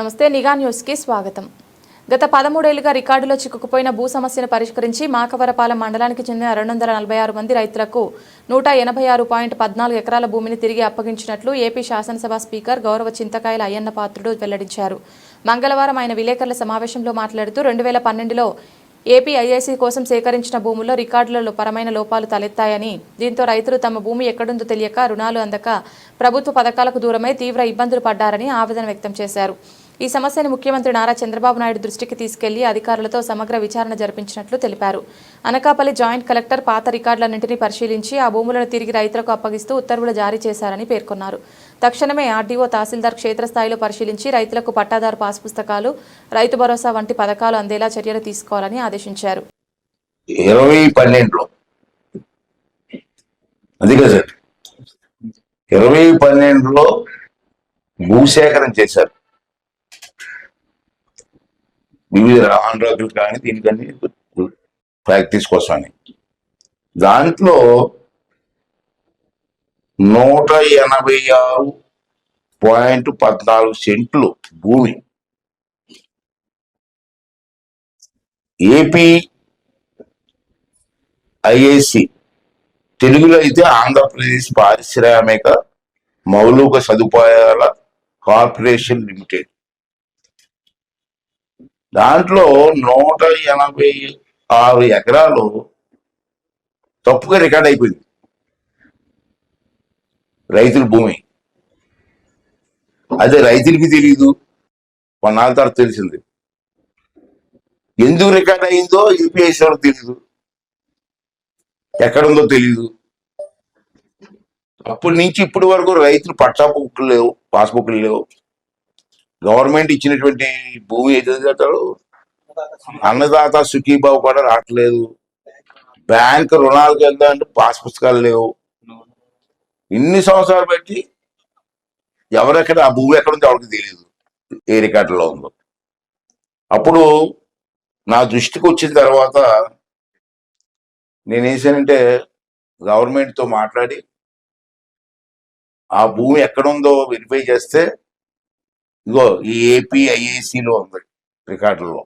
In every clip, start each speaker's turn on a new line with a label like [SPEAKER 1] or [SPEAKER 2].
[SPEAKER 1] నమస్తే నిఘా న్యూస్కి స్వాగతం. గత పదమూడేళ్ళుగా రికార్డులో చిక్కుకుపోయిన భూ సమస్యను పరిష్కరించి మాకవరపాలెం మండలానికి చెందిన రెండు వందల నలభై ఆరు మంది రైతులకు నూట ఎనభై ఆరు పాయింట్ పద్నాలుగు ఎకరాల భూమిని తిరిగి అప్పగించినట్లు ఏపీ శాసనసభ స్పీకర్ గౌరవ చింతకాయల అయ్యన్న పాత్రుడు వెల్లడించారు. మంగళవారం ఆయన విలేకరుల సమావేశంలో మాట్లాడుతూ రెండు వేల పన్నెండులో ఏపీ ఐఐసీ కోసం సేకరించిన భూముల్లో రికార్డులలో పరమైన లోపాలు తలెత్తాయని దీంతో రైతులు తమ భూమి ఎక్కడుందో తెలియక రుణాలు అందక ప్రభుత్వ పథకాలకు దూరమై తీవ్ర ఇబ్బందులు పడ్డారని ఆవేదన వ్యక్తం చేశారు. ఈ సమస్యను ముఖ్యమంత్రి నారా చంద్రబాబు నాయుడు దృష్టికి తీసుకెళ్ళి అధికారులతో సమగ్ర విచారణ జరిపించినట్లు తెలిపారు. అనకాపల్లి జాయింట్ కలెక్టర్ పాత రికార్డులన్నింటినీ పరిశీలించి ఆ భూములను తిరిగి రైతులకు అప్పగిస్తూ ఉత్తర్వులు జారీ చేశారని పేర్కొన్నారు. తక్షణమే ఆర్డీఓ తహసీల్దార్ క్షేత్రస్థాయిలో పరిశీలించి రైతులకు పట్టాదారు పాస్ పుస్తకాలు రైతు భరోసా వంటి పథకాలు అందేలా చర్యలు తీసుకోవాలని ఆదేశించారు.
[SPEAKER 2] ఇరవై పన్నెండులో. అది ఇరవై పన్నెండులో భూసేకరణ చేశారు. వివిధ ఆంధ్రాకులు కానీ దీనికని ప్రాక్టీస్ కోసమని దాంట్లో నూట ఎనభై ఆరు పాయింట్ పద్నాలుగు సెంట్లు భూమి. ఏపీ ఐఏసి తెలుగులో అయితే ఆంధ్రప్రదేశ్ పారిశ్రామిక మౌలిక సదుపాయాల కార్పొరేషన్ లిమిటెడ్. దాంట్లో నూట ఎనభై ఆరు ఎకరాలు తప్పుగా రికార్డ్ అయిపోయింది. రైతుల భూమి. అదే రైతులకి తెలియదు కొన్నాళ్ళ తర్వాత తెలిసింది. ఎందుకు రికార్డ్ అయిందో యూపీఐసీ వాళ్ళకి తెలియదు ఎక్కడుందో తెలియదు అప్పటి నుంచి ఇప్పటి వరకు రైతులు పట్టా బుక్లు లేవు పాస్బుక్లు లేవు. గవర్నమెంట్ ఇచ్చినటువంటి భూమి ఏదైతే అన్నదాత సుఖీబాబు కూడా రావట్లేదు. బ్యాంక్ రుణాలకు వెళ్దామంటే పాస్ పుస్తకాలు లేవు. ఇన్ని సంవత్సరాలు బట్టి ఎవరెక్కడ ఆ భూమి ఎక్కడ ఉందో ఎవరికి తెలియదు ఏ రికార్డులో ఉందో. అప్పుడు నా దృష్టికి వచ్చిన తర్వాత నేను వేసానంటే గవర్నమెంట్ మాట్లాడి ఆ భూమి ఎక్కడుందో వెరిఫై చేస్తే ఇగో ఈ ఏపీ ఐఏసీలో ఉంది రికార్డుల్లో.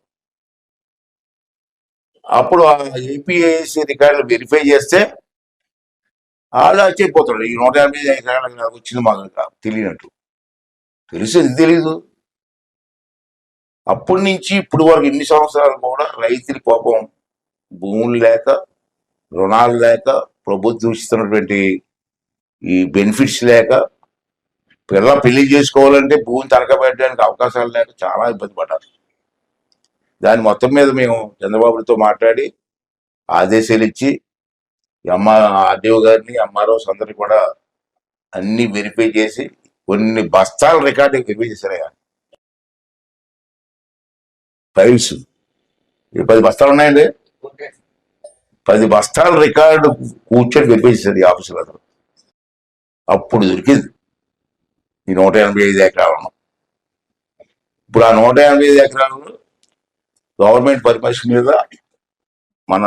[SPEAKER 2] అప్పుడు ఆ ఏపీఐసి రికార్డులు వెరిఫై చేస్తే వాళ్ళు ఆశ్చర్యపోతాడు ఈ నూట యాభై ఎకరాలకు నాకు వచ్చింది మాకు తెలియనట్టు. తెలుసు ఇది తెలీదు? అప్పటి నుంచి ఇప్పుడు వరకు ఎన్ని సంవత్సరాలు కూడా రైతుల కోపం భూములు లేక రుణాలు లేక ప్రభుత్వం ఇస్తున్నటువంటి ఈ బెనిఫిట్స్ లేక పిల్ల పెళ్ళి చేసుకోవాలంటే భూమి తనఖా పెట్టడానికి అవకాశాలు లేక చాలా ఇబ్బంది పడ్డారు. దాని మొత్తం మీద మేము చంద్రబాబుతో మాట్లాడి ఆదేశాలు ఇచ్చి అమ్మ ఆర్డీఓ గారిని ఎంఆర్ఓస్ అందరినీ కూడా అన్ని వెరిఫై చేసి కొన్ని బస్తాల రికార్డు వెరిఫై చేశారయ్యా ఫైల్స్ పది బస్తాలు ఉన్నాయండి? పది బస్తాల రికార్డు కూర్చొని వెరిఫై చేశారు ఈ ఆఫీసులో అతను. అప్పుడు దొరికింది. ఈ నూట ఎనభై ఐదు ఎకరాలను ఇప్పుడు ఆ నూట ఎనభై ఐదు ఎకరాలు గవర్నమెంట్ పర్మిషన్ మీద మన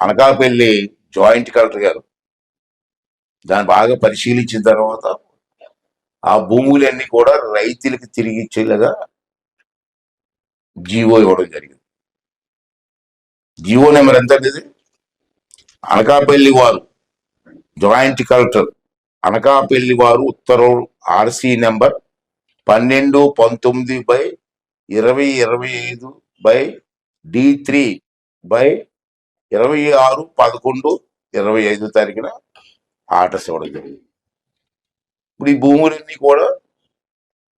[SPEAKER 2] అనకాపల్లి జాయింట్ కలెక్టర్ గారు దాన్ని బాగా పరిశీలించిన తర్వాత ఆ భూములన్నీ కూడా రైతులకు తిరిగి ఇచ్చేలాగా జీవో ఇవ్వడం జరిగింది. జీవో నెంబర్ ఎంత అండి ఇది? అనకాపల్లి వారు జాయింట్ కలెక్టర్ అనకాపల్లి వారు ఉత్తర్వులు ఆర్సీ నెంబర్ పన్నెండు పంతొమ్మిది బై ఇరవై ఇరవై ఐదు బై డి త్రీ బై ఇరవై ఆరు పదకొండు ఇరవై ఐదు తారీఖున ఆర్డర్స్ ఇవ్వడం జరిగింది. ఇప్పుడు ఈ భూములన్నీ కూడా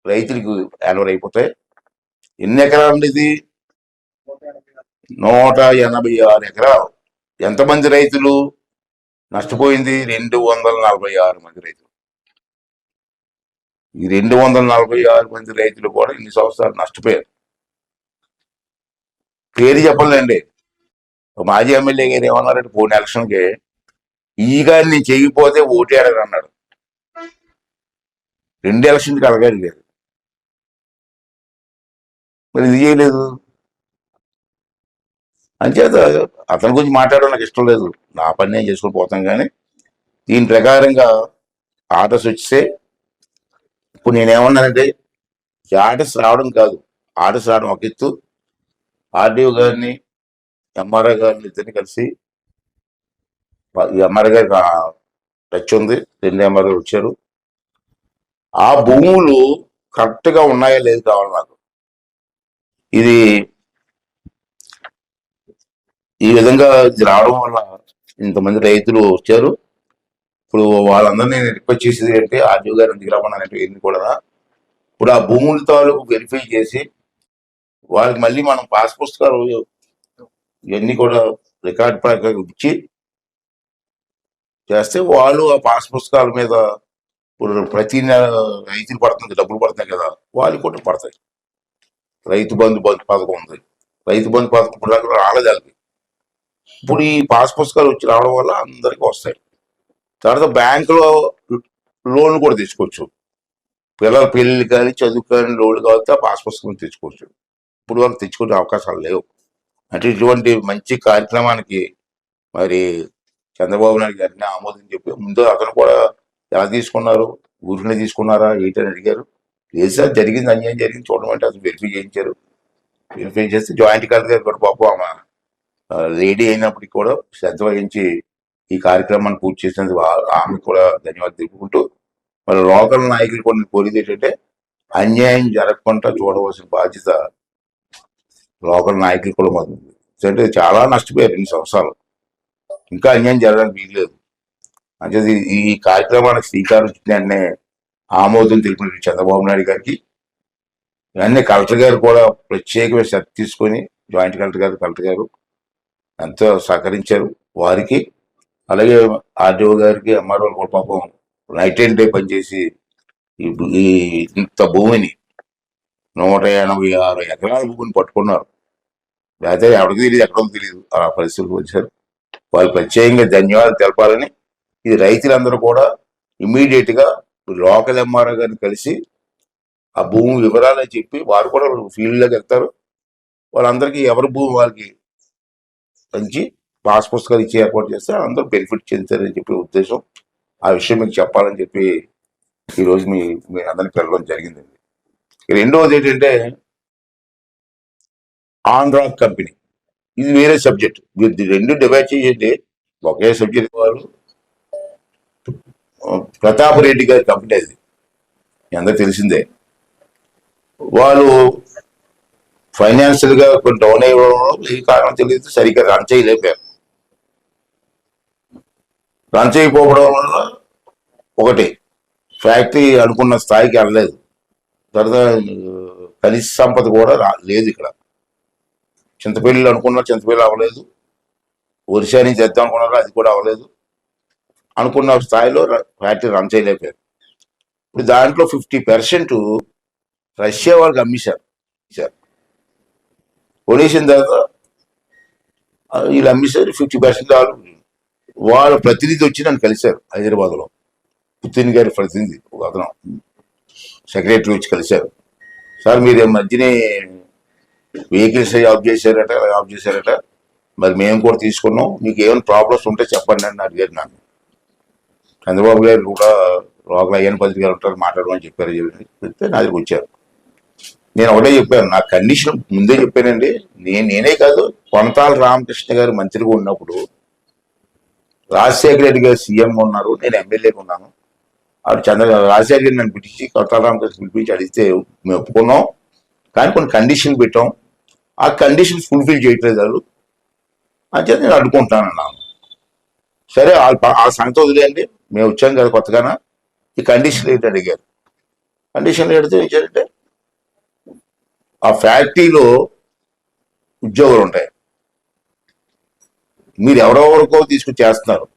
[SPEAKER 2] రైతులకు యాన్వర్ అయిపోతాయి. ఎన్ని ఎకరాలు ఇది? నూట ఎనభై ఆరు ఎకరాలు. ఎంతమంది రైతులు? నష్టపోయింది రెండు వందల నలభై ఆరు మంది రైతులు. ఈ రెండు వందల నలభై ఆరు మంది రైతులు కూడా ఇన్ని సంవత్సరాలు నష్టపోయారు. పేరు చెప్పలేండి. మాజీ ఎమ్మెల్యే గారు ఏమన్నారంటే పోయిన ఎలక్షన్కి ఈ గారిని నేను చేయకపోతే ఓటేడని అన్నాడు. రెండు ఎలక్షన్కి అడగాలి లేదు మరి ఇది చేయలేదు అంచేత అతని గురించి మాట్లాడడం నాకు ఇష్టం లేదు. నా పని నేను చేసుకుని పోతాం కానీ దీని ప్రకారంగా ఆర్డర్స్ వచ్చితే ఇప్పుడు నేనేమన్నానంటే ఆర్డర్స్ రావడం కాదు. ఆర్డర్స్ రావడం ఒక ఎత్తు. ఆర్డీఓ గారిని ఎంఆర్ఓ గారిని ఇద్దరిని కలిసి ఎంఆర్ఓ గారికి టచ్ ఉంది. రెండు ఎంఆర్ఓ వచ్చారు. ఆ భూములు కరెక్ట్గా ఉన్నాయా లేదు కావాలి నాకు. ఇది ఈ విధంగా ఇది రావడం వల్ల ఇంతమంది రైతులు వచ్చారు. ఇప్పుడు వాళ్ళందరినీ నేను రిక్వెస్ట్ చేసేది అంటే ఆర్జీవ్ గారు ఎందుకు రమ్మన్నారంటే ఏంది కూడా. ఇప్పుడు ఆ భూముల తాలూకు వెరిఫై చేసి వాళ్ళకి మళ్ళీ మనం పాస్ పుస్తకాలు ఇవన్నీ కూడా రికార్డ్ ప్రకారం ఇచ్చి చేస్తే వాళ్ళు ఆ పాస్ పుస్తకాల మీద ఇప్పుడు ప్రతి నెల రైతులు పడుతుంది డబ్బులు పడుతున్నాయి కదా వాళ్ళు కూడా పడతాయి. రైతు బంధు బంధు పథకం ఉంది. రైతు బంధు పథకం ఇప్పుడు రాలేదు వాళ్ళకి. ఇప్పుడు ఈ పాస్ పుస్తకాలు వచ్చి రావడం వల్ల అందరికీ వస్తాయి. తర్వాత బ్యాంకులో లోన్ కూడా తీసుకోవచ్చు. పిల్లల పెళ్ళి కానీ చదువు కానీ లోన్ కావాలంటే ఆ పాస్ పుస్తకం తెచ్చుకోవచ్చు ఇప్పుడు వరకు తెచ్చుకునే అవకాశాలు లేవు. అంటే ఇటువంటి మంచి కార్యక్రమానికి మరి చంద్రబాబు నాయుడు గారిని ఆమోదం చెప్పి ముందు అతను కూడా ఎలా తీసుకున్నారు? ఊరిని తీసుకున్నారా? ఏంటని అడిగారు. లేదు సార్ జరిగింది అన్యాయం జరిగింది చూడడం అంటే అతను వెరిఫై చేయించారు. వెరిఫై చేస్తే జాయింట్ కలెక్టర్ గారు కూడా పాపం ఆమె లేడీ అయినప్పటికీ కూడా శ్రద్ధ వహించి ఈ కార్యక్రమాన్ని పూర్తి చేసినందుకు ఆ- ఆమెకు కూడా ధన్యవాదాలు తెలుపుకుంటూ మరి లోకల్ నాయకులు కొన్ని కోరేది ఏంటంటే అన్యాయం జరగకుండా చూడవలసిన బాధ్యత లోకల్ నాయకులు కూడా మాకు ఎందుకంటే చాలా నష్టపోయారు ఇన్ని సంవత్సరాలు. ఇంకా అన్యాయం జరగడానికి వీల్లేదు. అంటే ఈ కార్యక్రమానికి శ్రీకారం చుట్టిన ఆమోదం తెలిపిన చంద్రబాబు నాయుడు గారికి ఇవన్నీ కలెక్టర్ గారు కూడా ప్రత్యేకమైన శ్రద్ధ తీసుకొని జాయింట్ కలెక్టర్ గారు కలెక్టర్ గారు ఎంతో సహకరించారు. వారికి అలాగే ఆర్డీఓ గారికి ఎంఆర్ఓ కూడా పాపం నైట్ అండ్ డే పనిచేసి ఈ ఇంత భూమిని నూట ఎనభై ఆరు ఎకరాల భూమిని పట్టుకున్నారు. లేకపోతే ఎవరికి తెలియదు ఎక్కడో తెలియదు. ఆ పరిస్థితులు వచ్చారు. వాళ్ళు ప్రత్యేకంగా ధన్యవాదాలు తెలపాలని ఇది రైతులందరూ కూడా ఇమీడియట్గా లోకల్ ఎంఆర్ఓ గారిని కలిసి ఆ భూమి వివరాలు చెప్పి వారు కూడా ఫీల్డ్లోకి వెళ్తారు. వాళ్ళందరికీ ఎవరి భూమి వాళ్ళకి పంచి పాస్ పుస్తకాలు ఇచ్చి ఏర్పాటు చేస్తే అందరూ బెనిఫిట్ చెందుతారని చెప్పి ఉద్దేశం. ఆ విషయం మీకు చెప్పాలని చెప్పి ఈరోజు మీ మీ అందరికి వెళ్ళడం జరిగిందండి రెండవది ఏంటంటే ఆంధ్రా కంపెనీ. ఇది వేరే సబ్జెక్ట్. మీరు రెండు డివైడ్ చేసేది ఒకే సబ్జెక్ట్ వారు. ప్రతాప్ రెడ్డి గారి కంపెనీ అది. అందరూ అందరికి తెలిసిందే. వాళ్ళు ఫైనాన్షియల్గా కొంచెం డౌన్ అయ్యడం ఈ కారణం తెలియదు సరిగ్గా రన్ చేయలేపారు రన్ చేయకపోవడం వల్ల ఒకటి ఫ్యాక్టరీ అనుకున్న స్థాయికి అనలేదు తర్వాత కనీస సంపద కూడా రా- లేదు ఇక్కడ. చింతపల్లి అనుకున్నా చింతపల్లి అవ్వలేదు. ఒరిసా నుంచి తెద్దాం అనుకున్నారా అది కూడా అవ్వలేదు. అనుకున్న స్థాయిలో ఫ్యాక్టరీ రన్ చేయలేకపోయారు. ఇప్పుడు దాంట్లో ఫిఫ్టీ పర్సెంట్ రష్యా వాళ్ళకి అమ్మేశారు సార్ కొనేసిన తర్వాత వీళ్ళు అమ్మేశారు ఫిఫ్టీ పర్సెంట్ వాళ్ళు వాళ్ళ ప్రతినిధి వచ్చి నన్ను కలిశారు హైదరాబాద్లో. లో గారి ప్రతినిధి ఒక అతను. సెక్రటరీ వచ్చి కలిశారు. సార్ మీరు మధ్యనే వెహికల్స్ ఆఫ్ చేశారట అలా ఆఫ్ చేశారట. మరి మేము కూడా తీసుకున్నాం. మీకు ఏమైనా ప్రాబ్లమ్స్ ఉంటే చెప్పండి అని అడిగారు నన్ను. చంద్రబాబు గారు కూడా లోకల్ అయ్యన్ పత్రికలు గారు ఉంటారు మాట్లాడమని చెప్పారు చెప్తే నా దగ్గరికి వచ్చారు. నేను ఒకటే చెప్పాను నా కండిషన్ ముందే చెప్పానండి. నేను నేనే కాదు కొనతాల రామకృష్ణ గారు మంత్రిగా ఉన్నప్పుడు రాజశేఖర రెడ్డి గారు సీఎం ఉన్నారు నేను ఎమ్మెల్యేగా ఉన్నాను. ఆవిడ చంద్ర రాజశేఖర రెడ్డి నన్ను పిలిచి కొనతాల రామకృష్ణ పిలిపించి అడిగితే మేము ఒప్పుకున్నాం. కానీ కొన్ని కండిషన్ పెట్టాం. ఆ కండిషన్ ఫుల్ఫిల్ చేయట్లేదు వాళ్ళు అంటే నేను అడ్డుకుంటాను అన్నాను సరే వాళ్ళ ఆ సంగతి వదిలేయండి. మేము వచ్చాం కదా కొత్తగానా. ఈ కండిషన్ ఏంటి అడిగారు. కండిషన్లు పెడితే ఏం చేయాలంటే ఆ ఫ్యాక్టరీలో ఉద్యోగాలు ఉంటాయి మీరు ఎవరెవరికో తీసుకుని చేస్తున్నారు.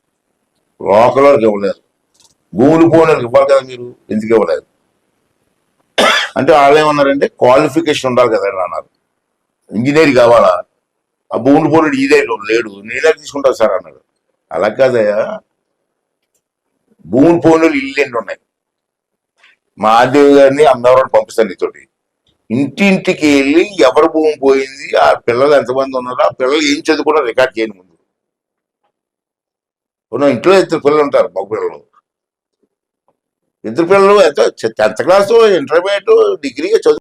[SPEAKER 2] లోకల్ వాళ్ళకి ఇవ్వలేదు. భూములు పోనీ వాళ్ళకి ఇవ్వాలి కదా మీరు? ఎందుకు ఇవ్వలేదు? అంటే వాళ్ళు ఏమన్నారంటే క్వాలిఫికేషన్ ఉండాలి కదా అన్నారు. ఇంజనీర్ కావాలా? ఆ భూములు పోనీ ఇదే లేడు. నేనే తీసుకుంటా సార్ అన్నాడు. అలా కాదయ్యా. భూములు పోనీ ఇల్లు ఎన్ని ఉన్నాయి. మా గారిని అమ్మవారిని పంపిస్తాను నీతోటి. ఇంటింటికి వెళ్ళి ఎవరు భూమి పోయింది ఆ పిల్లలు ఎంతమంది ఉన్నారో ఆ పిల్లలు ఏం చదువుకున్నా రికార్డ్ చేయను ముందు. ఇంట్లో ఇద్దరు పిల్లలు ఉంటారు మగ పిల్లలు. ఇద్దరు పిల్లలు ఎంత టెన్త్ క్లాస్ ఇంటర్మీడియట్ డిగ్రీ చదువు